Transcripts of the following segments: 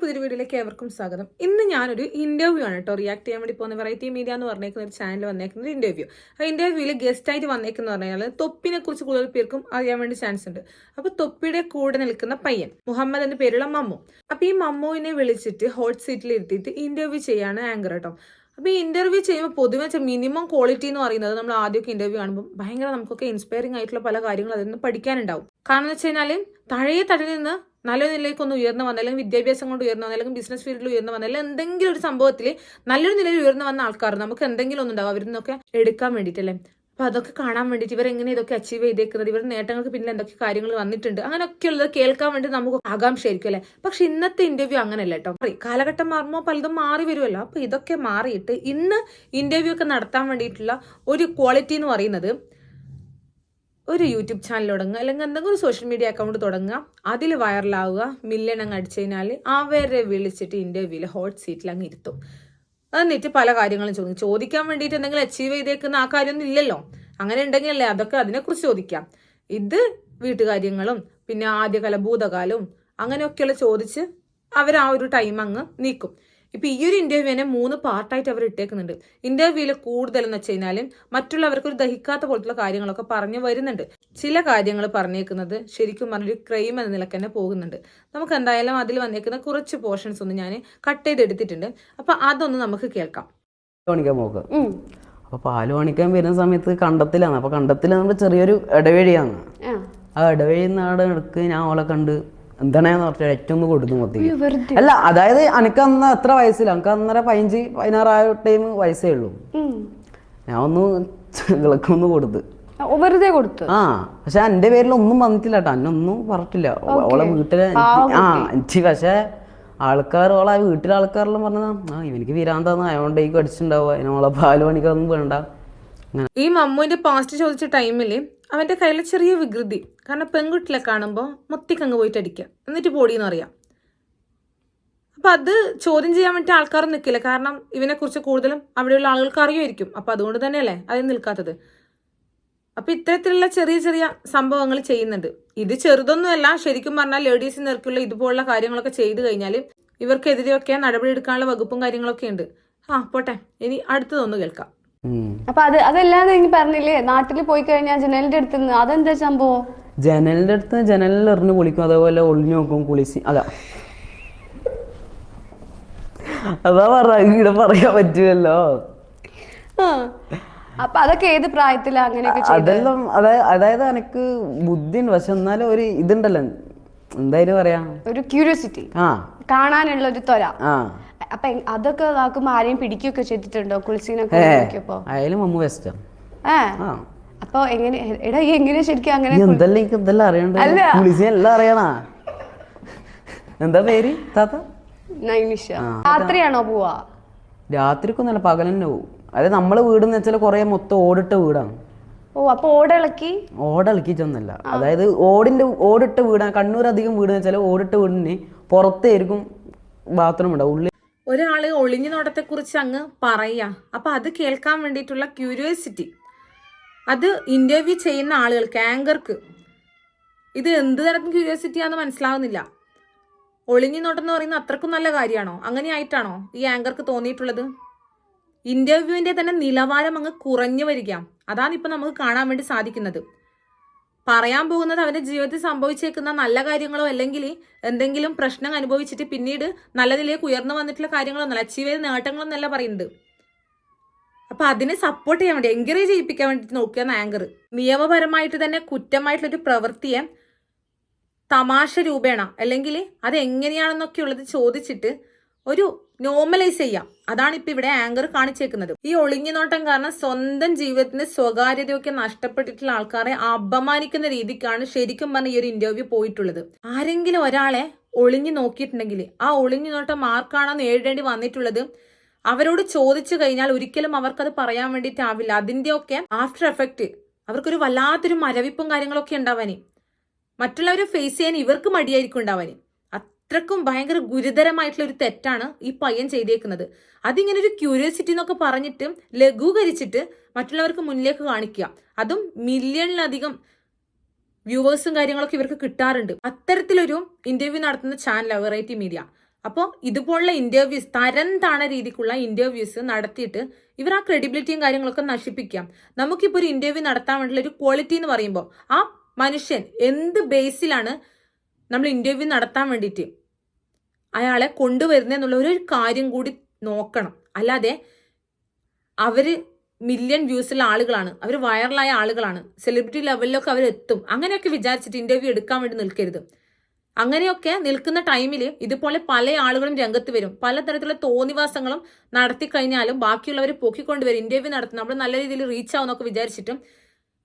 പുതിയൊരു വീഡിയോയിലേക്ക് ഏവർക്കും സ്വാഗതം. ഇന്ന് ഞാനൊരു ഇന്റർവ്യൂ ആണ് കേട്ടോ റിയാക്ട് ചെയ്യാൻ വേണ്ടി പോകുന്ന വെറൈറ്റി മീഡിയ എന്ന് പറഞ്ഞേക്കുന്ന ഒരു ചാനൽ വന്നേക്കുന്ന ഒരു ഇന്റർവ്യൂ ആ ഇന്റർവ്യൂവിൽ ഗസ്റ്റ് ആയിട്ട് വന്നേക്കുന്ന പറഞ്ഞാൽ തൊപ്പിനെ കുറിച്ച് കൂടുതൽ പേർക്കും അറിയാൻ വേണ്ടി ചാൻസ് ഉണ്ട്. അപ്പൊ തൊപ്പിയുടെ കൂടെ നിൽക്കുന്ന പയ്യൻ മുഹമ്മദ് എന്ന പേരുള്ള മമ്മു. അപ്പൊ ഈ മമ്മുവിനെ വിളിച്ചിട്ട് ഹോട്ട് സീറ്റിൽ ഇരുത്തിയിട്ട് ഇന്റർവ്യൂ ചെയ്യാണ് ആങ്കർ കേട്ടോ അപ്പൊ ഈ ഇന്റർവ്യൂ ചെയ്യുമ്പോൾ പൊതുവെ മിനിമം ക്വാളിറ്റി എന്ന് പറയുന്നത് നമ്മൾ ആദ്യമൊക്കെ ഇന്റർവ്യൂ കാണുമ്പോൾ ഭയങ്കര നമുക്കൊക്കെ ഇൻസ്പയറിംഗ് ആയിട്ടുള്ള പല കാര്യങ്ങളും അതിൽ നിന്ന് പഠിക്കാനുണ്ടാവും. കാരണം എന്ന് വെച്ച് കഴിഞ്ഞാൽ തഴയെ തഴയിൽ നിന്ന് നല്ല നിലയിലേക്ക് ഒന്ന് ഉയർന്നു വന്ന അല്ലെങ്കിൽ വിദ്യാഭ്യാസം കൊണ്ട് ഉയർന്നു വന്ന അല്ലെങ്കിൽ ബിസിനസ് ഫീൽഡിൽ ഉയർന്നു വന്ന അല്ലെങ്കിൽ എന്തെങ്കിലും ഒരു സംഭവത്തിൽ നല്ലൊരു നിലയിൽ ഉയർന്നു വന്ന ആൾക്കാർ നമുക്ക് എന്തെങ്കിലും ഒന്നുണ്ടാവും അവരിൽ നിന്നൊക്കെ എടുക്കാൻ വേണ്ടിയിട്ടല്ലേ? അപ്പൊ അതൊക്കെ കാണാൻ വേണ്ടിയിട്ട് ഇവർ എങ്ങനെ ഇതൊക്കെ അച്ചീവ് ചെയ്തേക്കുന്നത്? ഇവരുടെ നേട്ടങ്ങൾക്ക് പിന്നിൽ എന്തൊക്കെ കാര്യങ്ങൾ വന്നിട്ടുണ്ട്? അങ്ങനെയൊക്കെയുള്ളത് കേൾക്കാൻ വേണ്ടി നമുക്ക് ആകാംക്ഷയായിരിക്കും അല്ലെ? പക്ഷെ ഇന്നത്തെ ഇന്റർവ്യൂ അങ്ങനെയല്ല കേട്ടോ. കാലഘട്ടം മാറുമ്പോൾ പലതും മാറി വരുമല്ലോ. അപ്പൊ ഇതൊക്കെ മാറിയിട്ട് ഇന്ന് ഇന്റർവ്യൂ ഒക്കെ നടത്താൻ വേണ്ടിയിട്ടുള്ള ഒരു ക്വാളിറ്റി എന്ന് പറയുന്നത് ഒരു യൂട്യൂബ് ചാനൽ തുടങ്ങുക അല്ലെങ്കിൽ എന്തെങ്കിലും ഒരു സോഷ്യൽ മീഡിയ അക്കൗണ്ട് തുടങ്ങുക. അതിൽ വൈറലാവുക മില്യൺ അങ്ങ് അടിച്ചു കഴിഞ്ഞാൽ അവരെ വിളിച്ചിട്ട് ഇന്റർവ്യൂവിൽ ഹോട്ട് സീറ്റിൽ അങ്ങ് ഇരുത്തും. എന്നിട്ട് പല കാര്യങ്ങളും ചോദിക്കും ചോദിക്കാൻ വേണ്ടിയിട്ട് എന്തെങ്കിലും അച്ചീവ് ചെയ്തേക്കുന്ന ആ കാര്യമൊന്നും ഇല്ലല്ലോ. അങ്ങനെ ഉണ്ടെങ്കിലല്ലേ അതൊക്കെ അതിനെക്കുറിച്ച് ചോദിക്കാം. ഇത് വീട്ടുകാര്യങ്ങളും പിന്നെ ആദ്യകാല ഭൂതകാലവും അങ്ങനെയൊക്കെയുള്ള ചോദിച്ച് അവർ ആ ഒരു ടൈം അങ്ങ് നീക്കും. ഇപ്പൊ ഈ ഒരു ഇന്റർവ്യൂവിനെ മൂന്ന് പാർട്ടായിട്ട് അവർ ഇട്ടേക്കുന്നുണ്ട്. ഇന്റർവ്യൂവിൽ കൂടുതൽ എന്ന് വെച്ച് കഴിഞ്ഞാൽ മറ്റുള്ളവർക്ക് ഒരു ദഹിക്കാത്ത പോലത്തുള്ള കാര്യങ്ങളൊക്കെ പറഞ്ഞു വരുന്നുണ്ട്. ചില കാര്യങ്ങൾ പറഞ്ഞേക്കുന്നത് ശരിക്കും പറഞ്ഞൊരു ക്രൈം എന്ന നിലയ്ക്ക് തന്നെ പോകുന്നുണ്ട്. നമുക്ക് എന്തായാലും അതിൽ വന്നേക്കുന്ന കുറച്ച് പോർഷൻസ് ഒന്ന് ഞാൻ കട്ട് ചെയ്ത് ചെയ്തെടുത്തിട്ടുണ്ട് അപ്പൊ അതൊന്ന് നമുക്ക് കേൾക്കാം. പണിക്കാൻ നോക്കുക അപ്പൊ പാൽ പണിക്കാൻ വരുന്ന സമയത്ത് കണ്ടത്തിലാണ്. അപ്പൊ കണ്ടത്തിൽ നമ്മൾ ചെറിയൊരു ഇടവഴിയാണ്. ആ. ഇടവഴി നാട് എടുക്ക് ഞാൻ ഓളെ കണ്ട് എന്താണെന്ന് പറഞ്ഞാൽ ഏറ്റവും കൊടുത്തു മൊത്തം. അല്ല അതായത് എനിക്ക് അന്ന് അത്ര വയസ്സില്ല. എനിക്ക് അന്നേരം പതിനഞ്ച് പതിനാറായ ടൈം വയസ്സേ ഉള്ളൂ. ഞാൻ ഒന്ന് കിളക്കൊന്ന് കൊടുത്ത്. വെറുതെ കൊടുത്തു. ആ പക്ഷെ എന്റെ പേരിൽ ഒന്നും വന്നിട്ടില്ല കേട്ടോ. എന്നെ ഒന്നും പറഞ്ഞിട്ടില്ല. ഓളെ വീട്ടിലെ ആ എനിക്ക് പക്ഷെ ആൾക്കാർ ഓളെ വീട്ടിലെ ആൾക്കാരെല്ലാം പറഞ്ഞതാ ആ ഇവനിക്ക് വീരാന്താന്ന് അയോണ്ടേക്ക് അടിച്ചിട്ടുണ്ടാവുക അതിനോളെ പാൽ പണിക്കൊന്നും വേണ്ട. ഈ മമ്മുവിന്റെ പാസ്റ്റ് ചോദിച്ച ടൈമിൽ അവന്റെ കയ്യിലെ ചെറിയ വികൃതി. കാരണം പെൺകുട്ടികളെ കാണുമ്പോൾ മുത്തിക്കങ്ങ് പോയിട്ട് അടിക്കുക എന്നിട്ട് പൊടിയെന്ന് അറിയാം അപ്പൊ അത് ചോദ്യം ചെയ്യാൻ വേണ്ടി ആൾക്കാർ നിൽക്കില്ല കാരണം ഇവനെ കുറിച്ച് കൂടുതലും അവിടെയുള്ള ആളുകൾക്ക് അറിയുമായിരിക്കും. അപ്പൊ അതുകൊണ്ട് തന്നെയല്ലേ അതിന് നിൽക്കാത്തത്. അപ്പൊ ഇത്തരത്തിലുള്ള ചെറിയ ചെറിയ സംഭവങ്ങൾ ചെയ്യുന്നുണ്ട്. ഇത് ചെറുതൊന്നുമല്ല. ശരിക്കും പറഞ്ഞാൽ ലേഡീസ് നിർക്കുള്ള ഇതുപോലുള്ള കാര്യങ്ങളൊക്കെ ചെയ്തു കഴിഞ്ഞാൽ ഇവർക്കെതിരെയൊക്കെ നടപടി എടുക്കാനുള്ള വകുപ്പും കാര്യങ്ങളൊക്കെ ഉണ്ട്. ആ പോട്ടെ. ഇനി അടുത്തതൊന്ന് കേൾക്കാം. അപ്പൊ അത് അതല്ലാതെ എനിക്ക് പറഞ്ഞില്ലേ നാട്ടിൽ പോയി കഴിഞ്ഞാൽ ജനലിന്റെ അടുത്ത് നിന്ന് അതെന്താ സംഭവം? ജനലിന്റെ അടുത്ത് ജനലിൽ എറിഞ്ഞു കുളിക്കും അതേപോലെ ഒളിഞ്ഞു നോക്കും കുളിച്ച്. അതാ. അതാ പറഞ്ഞ പറയാൻ പറ്റുമല്ലോ. അപ്പൊ അതൊക്കെ ഏത് പ്രായത്തിലാ അങ്ങനെയൊക്കെ? അതെല്ലാം അതായത് അതായത് എനിക്ക് ബുദ്ധിയുണ്ട് പക്ഷെ എന്നാലും ഒരു ഇതുണ്ടല്ലോ. എന്തായാലും പറയാ? ഒരു ക്യൂരിയോസിറ്റി ആ. കാണാനുള്ള ഒരു ത്വര. ആ. അപ്പൊ അതൊക്കെ നോക്കുമ്പോ ആരെയും പിടിക്കുകയൊക്കെ ചെയ്തിട്ടുണ്ടോ? കുളിസീനൊക്കെ അയാലും മമ്മു വെസ്റ്റാ ആ. അപ്പൊ എങ്ങനെ എടാ ഈ എങ്ങനെ ശരിക്കും അങ്ങനെ എന്തെല്ലാം എനിക്ക് എന്തെല്ലാം അറിയണ്ട? അല്ല. എല്ലാം അറിയണാ? എന്താ പേര്? താത്ത? നൈനിഷ രാത്രിയാണോ പോവാ? രാത്രിക്കൊന്നല്ല പകൽ തന്നെ പോവും. അതായത് നമ്മളെ വീടെന്ന് വെച്ചാൽ കുറെ മൊത്തം ഓടിട്ട വീടാണ്. ഓ അപ്പൊ ഓടിളക്കി ഓടിളക്കിച്ചൊന്നല്ല അതായത് ഓടിന്റെ ഓടിട്ട വീടാണ്. കണ്ണൂർ അധികം വീട് വെച്ചാൽ ഓടിട്ട വീടിന് പുറത്തായിരിക്കും ബാത്റൂം ഉണ്ടാവും ഉള്ളിൽ ഒരാൾ ഒളിഞ്ഞു നോട്ടത്തെക്കുറിച്ച് അങ്ങ് പറയുക അപ്പോൾ അത് കേൾക്കാൻ വേണ്ടിയിട്ടുള്ള ക്യൂരിയോസിറ്റി അത് ഇന്റർവ്യൂ ചെയ്യുന്ന ആളുകൾക്ക് ആങ്കർക്ക് ഇത് എന്ത് തരത്തിൽ ക്യൂരിയോസിറ്റി ആണെന്ന് മനസ്സിലാവുന്നില്ല. ഒളിഞ്ഞു നോട്ടം എന്ന് പറയുന്നത് അത്രക്കും നല്ല കാര്യമാണോ? അങ്ങനെ ആയിട്ടാണോ ഈ ആങ്കർക്ക് തോന്നിയിട്ടുള്ളത്? ഇന്റർവ്യൂവിന്റെ തന്നെ നിലവാരം അങ്ങ് കുറഞ്ഞു വരിക. അതാണ് ഇപ്പം നമുക്ക് കാണാൻ വേണ്ടി സാധിക്കുന്നത്. പറയാൻ പോകുന്നത് അവന്റെ ജീവിതത്തിൽ സംഭവിച്ചേക്കുന്ന നല്ല കാര്യങ്ങളോ അല്ലെങ്കിൽ എന്തെങ്കിലും പ്രശ്നം അനുഭവിച്ചിട്ട് പിന്നീട് നല്ല നിലയിലേക്ക് ഉയർന്നു വന്നിട്ടുള്ള കാര്യങ്ങളൊന്നല്ല അച്ചീവ് ചെയ്ത നേട്ടങ്ങളൊന്നല്ല പറയുന്നത്. അപ്പൊ അതിനെ സപ്പോർട്ട് ചെയ്യാൻ വേണ്ടി എൻകറേജ് ചെയ്യിപ്പിക്കാൻ വേണ്ടി നോക്കിയാണ് ആങ്കർ നിയമപരമായിട്ട് തന്നെ കുറ്റമായിട്ടുള്ള ഒരു പ്രവൃത്തിയെ തമാശ രൂപേണ അല്ലെങ്കിൽ അത് എങ്ങനെയാണെന്നൊക്കെ ഉള്ളത് ചോദിച്ചിട്ട് ഒരു നോർമലൈസ് ചെയ്യാം. അതാണ് ഇപ്പൊ ഇവിടെ ആങ്കർ കാണിച്ചേക്കുന്നത്. ഈ ഒളിഞ്ഞു നോട്ടം കാരണം സ്വന്തം ജീവിതത്തിന് സ്വകാര്യതയൊക്കെ നഷ്ടപ്പെട്ടിട്ടുള്ള ആൾക്കാരെ അപമാനിക്കുന്ന രീതിക്കാണ് ശരിക്കും പറഞ്ഞ ഈ ഒരു ഇന്റർവ്യൂ പോയിട്ടുള്ളത്. ആരെങ്കിലും ഒരാളെ ഒളിഞ്ഞു നോക്കിയിട്ടുണ്ടെങ്കിൽ ആ ഒളിഞ്ഞു നോട്ടം ആർക്കാണോ നേരിടേണ്ടി വന്നിട്ടുള്ളത് അവരോട് ചോദിച്ചു കഴിഞ്ഞാൽ ഒരിക്കലും അവർക്കത് പറയാൻ വേണ്ടിയിട്ടാവില്ല. അതിന്റെയൊക്കെ ആഫ്റ്റർ എഫക്റ്റ് അവർക്കൊരു വല്ലാത്തൊരു മരവിപ്പും കാര്യങ്ങളൊക്കെ ഉണ്ടാവാനേ. മറ്റുള്ളവരെ ഫേസ് ചെയ്യാൻ ഇവർക്ക് മടിയായിരിക്കും ഉണ്ടാവാന്. അത്രക്കും ഭയങ്കര ഗുരുതരമായിട്ടുള്ള ഒരു തെറ്റാണ് ഈ പയ്യൻ ചെയ്തേക്കുന്നത്. അതിങ്ങനെ ഒരു ക്യൂരിയോസിറ്റി എന്നൊക്കെ പറഞ്ഞിട്ട് ലഘൂകരിച്ചിട്ട് മറ്റുള്ളവർക്ക് മുന്നിലേക്ക് കാണിക്കുക. അതും മില്യണിലധികം വ്യൂവേഴ്സും കാര്യങ്ങളൊക്കെ ഇവർക്ക് കിട്ടാറുണ്ട്. അത്തരത്തിലൊരു ഇന്റർവ്യൂ നടത്തുന്ന ചാനൽ വെറൈറ്റി മീഡിയ അപ്പോൾ ഇതുപോലുള്ള ഇന്റർവ്യൂസ് തരം താണ രീതിക്കുള്ള ഇന്റർവ്യൂസ് നടത്തിയിട്ട് ഇവർ ആ ക്രെഡിബിലിറ്റിയും കാര്യങ്ങളൊക്കെ നശിപ്പിക്കാം നമുക്കിപ്പോൾ ഒരു ഇന്റർവ്യൂ നടത്താൻ വേണ്ടിയുള്ള ഒരു ക്വാളിറ്റി എന്ന് പറയുമ്പോൾ ആ മനുഷ്യൻ എന്ത് ബേസിലാണ് നമ്മൾ ഇന്റർവ്യൂ നടത്താൻ വേണ്ടിയിട്ട് അയാളെ കൊണ്ടുവരുന്നെന്നുള്ള ഒരു കാര്യം കൂടി നോക്കണം. അല്ലാതെ അവർ മില്യൺ വ്യൂസുള്ള ആളുകളാണ്. അവർ വൈറലായ ആളുകളാണ്. സെലിബ്രിറ്റി ലെവലിലൊക്കെ അവർ എത്തും. അങ്ങനെയൊക്കെ വിചാരിച്ചിട്ട് ഇന്റർവ്യൂ എടുക്കാൻ വേണ്ടി നിൽക്കരുത്. അങ്ങനെയൊക്കെ നിൽക്കുന്ന ടൈമിൽ ഇതുപോലെ പല ആളുകളും രംഗത്ത് വരും. പലതരത്തിലുള്ള തോന്നിവാസങ്ങളും നടത്തി കഴിഞ്ഞാലും ബാക്കിയുള്ളവർ പൊക്കിക്കൊണ്ടുവരും. ഇന്റർവ്യൂ നടത്തും. നമ്മൾ നല്ല രീതിയിൽ റീച്ച് ആവുന്നൊക്കെ വിചാരിച്ചിട്ടും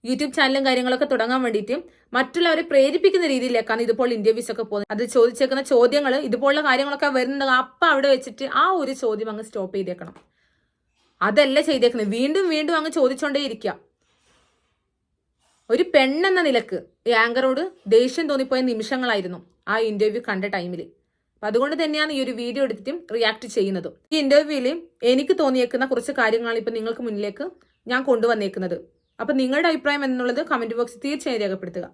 യൂട്യൂബ് ചാനലും കാര്യങ്ങളൊക്കെ തുടങ്ങാൻ വേണ്ടിയിട്ട് മറ്റുള്ളവരെ പ്രേരിപ്പിക്കുന്ന രീതിയിലേക്കാണ് ഇതുപോലെ ഇന്റർവ്യൂസ് ഒക്കെ പോകുന്നത്. അത് ചോദിച്ചേക്കുന്ന ചോദ്യങ്ങൾ ഇതുപോലുള്ള കാര്യങ്ങളൊക്കെ വരുന്നത് അപ്പം അവിടെ വെച്ചിട്ട് ആ ഒരു ചോദ്യം അങ്ങ് സ്റ്റോപ്പ് ചെയ്തേക്കണം. അതല്ല ചെയ്തേക്കുന്നത്. വീണ്ടും വീണ്ടും അങ്ങ് ചോദിച്ചോണ്ടേ ഇരിക്കുക ഒരു പെണ്ണെന്ന നിലയ്ക്ക് ആങ്കറോട് ദേഷ്യം തോന്നിപ്പോയ നിമിഷങ്ങളായിരുന്നു ആ ഇന്റർവ്യൂ കണ്ട ടൈമിൽ അപ്പൊ അതുകൊണ്ട് തന്നെയാണ് ഈ ഒരു വീഡിയോ എടുത്തിട്ടും റിയാക്ട് ചെയ്യുന്നത്. ഈ ഇന്റർവ്യൂവിൽ എനിക്ക് തോന്നിയേക്കുന്ന കുറച്ച് കാര്യങ്ങളാണ് ഇപ്പൊ നിങ്ങൾക്ക് മുന്നിലേക്ക് ഞാൻ കൊണ്ടുവന്നേക്കുന്നത്. അപ്പൊ നിങ്ങളുടെ അഭിപ്രായം എന്നുള്ളത് കമന്റ് ബോക്സിൽ തീർച്ചയായും രേഖപ്പെടുത്തുക.